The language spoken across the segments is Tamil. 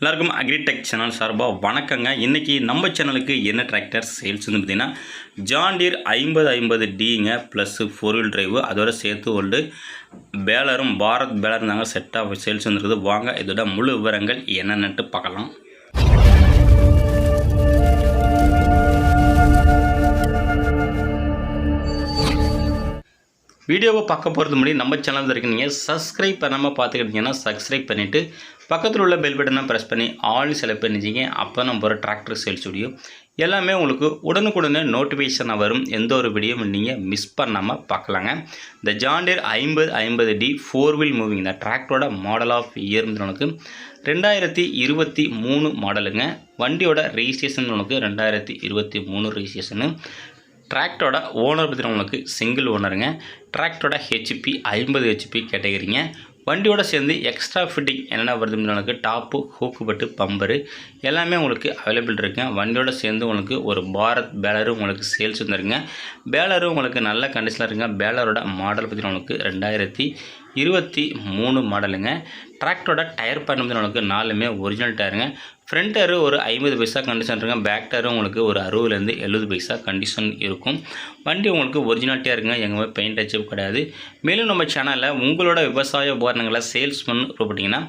எல்லாருக்கும் அக்ரிடெக் சேனல் சார்பாக வணக்கங்க. இன்றைக்கி நம்ம சேனலுக்கு என்ன டிராக்டர் சேல்ஸ் வந்து பார்த்திங்கன்னா ஜாண்டீர் ஐம்பது ஐம்பது டிங்க ப்ளஸ் ஃபோர் வீல் டிரைவு அதோட சேர்த்து ஒரு பேலரும் பாரத் பேலர் தாங்க செட் ஆஃப் சேல்ஸ் வந்துருக்குது. வாங்க இதோட முழு விவரங்கள் என்னென்னட்டு பார்க்கலாம். வீடியோவை பார்க்க போகிறது முன்னாடி நம்ம சேனல் இருக்கு நீங்கள் சப்ஸ்கிரைப் பண்ணாமல் பார்த்துக்கிட்டீங்கன்னா சப்ஸ்கிரைப் பண்ணிவிட்டு பக்கத்தில் உள்ள பெல் பட்டனை ப்ரெஸ் பண்ணி ஆல் செலக்ட் பண்ணிச்சிங்க அப்போ நம்ம ஒரு டிராக்டர் சேல்ஸ் வீடியோ எல்லாமே உங்களுக்கு உடனுக்குடனே நோட்டிஃபிகேஷனாக வரும். எந்த ஒரு வீடியோவும் நீங்கள் மிஸ் பண்ணாமல் பார்க்கலாங்க. இந்த ஜாண்டியர் ஐம்பது ஐம்பது டி ஃபோர் வீல் மூவிங் இந்த டிராக்டரோட மாடல் ஆஃப் இயர் உனக்கு ரெண்டாயிரத்தி இருபத்தி மூணு மாடலுங்க வண்டியோட ரெஜிஸ்ட்ரேஷன் உனக்கு ரெண்டாயிரத்தி இருபத்தி மூணு ரெஜிஸ்ட்ரேஷனு டிராக்டரோட ஓனர் பற்றின உங்களுக்கு சிங்கிள் ஓனருங்க டிராக்டரோட ஹெச்பி ஐம்பது ஹெச்பி கேட்டகரிங்க. வண்டியோட சேர்ந்து எக்ஸ்ட்ரா ஃபிட்டிங் என்னென்ன வருது உங்களுக்கு டாப்பு ஹூக்கு பட்டு பம்பரு எல்லாமே உங்களுக்கு அவைலபிள் இருக்குங்க. வண்டியோட சேர்ந்து உங்களுக்கு ஒரு பாரத் பேலரும் உங்களுக்கு சேல்ஸ் வந்துருங்க பேலரும் உங்களுக்கு நல்ல கண்டிஷனில் இருக்குங்க. பேலரோட மாடல் பற்றி உங்களுக்கு ரெண்டாயிரத்தி இருபத்தி மூணு மாடலுங்க. டிராக்டரோட டயர் பண்ண உங்களுக்கு நாலுமே ஒரிஜினல் டயருங்க ஃப்ரண்ட் டயர் ஒரு ஐம்பது பைசா கண்டிஷன் இருக்குங்க. பேக் டயர் உங்களுக்கு ஒரு அறுபதுலேருந்து எழுபது பைசா கண்டிஷன் இருக்கும். வண்டி உங்களுக்கு ஒரிஜினாலிட்டியாக இருக்குங்க எங்கேயுமே பெயிண்ட் அச்சப் கிடையாது. மேலும் நம்ம சேனலில் உங்களோட விவசாய உபகரணங்களை சேல்ஸ் பண்ண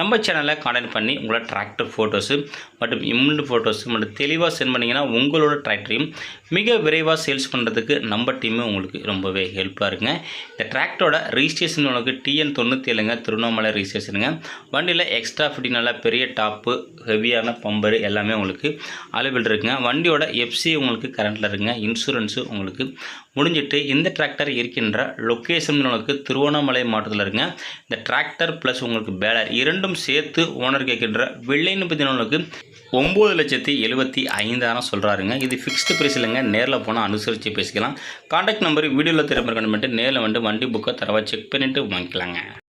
நம்ம சேனலில் கான்டாக்ட் பண்ணி உங்களோட டிராக்டர் ஃபோட்டோஸு மற்றும் இம்முண்டு ஃபோட்டோஸு மற்றும் தெளிவாக சென்ட் பண்ணிங்கன்னா உங்களோட டிராக்டரையும் மிக விரைவாக சேல்ஸ் பண்ணுறதுக்கு நம்ம டீமு உங்களுக்கு ரொம்பவே ஹெல்ப்பாக இருக்குங்க. இந்த டிராக்டரோட ரிஜிஸ்ட்ரேஷன் உங்களுக்கு டிஎன் தொண்ணூற்றி ஏழுங்க திருவண்ணாமலை ரிஜிஸ்ட்ரேஷனுங்க வண்டியில் எக்ஸ்ட்ரா ஃபிட்டிங் நல்லா பெரிய டாப்பு ஹெவியான பம்பரு எல்லாமே உங்களுக்கு அவைலபிள் இருக்குங்க. வண்டியோட எஃப்சி உங்களுக்கு கரண்ட்டில் இருக்குங்க. இன்சூரன்ஸு உங்களுக்கு முடிஞ்சிட்டு இந்த டிராக்டர் இருக்கின்ற லொக்கேஷன் உங்களுக்கு திருவண்ணாமலை மாவட்டத்தில் இருக்குங்க. இந்த டிராக்டர் ப்ளஸ் உங்களுக்கு பேலர் இரண்டும் சேர்த்து ஓனர் கேட்கின்ற வெள்ளைன்னு பார்த்தீங்கன்னா உங்களுக்கு ஒம்பது லட்சத்தி எழுபத்தி ஐந்தாயிரம் சொல்கிறாருங்க இது ஃபிக்ஸ்டு ப்ரைஸ் இல்லைங்க. நேரில் போனால் அனுசரித்து பேசிக்கலாம். காண்டாக்ட் நம்பர் வீடியோவில் திரும்ப நேரில் நேரில் வந்து வண்டி புக்கை தரவா செக் பண்ணிவிட்டு nhất là ngã.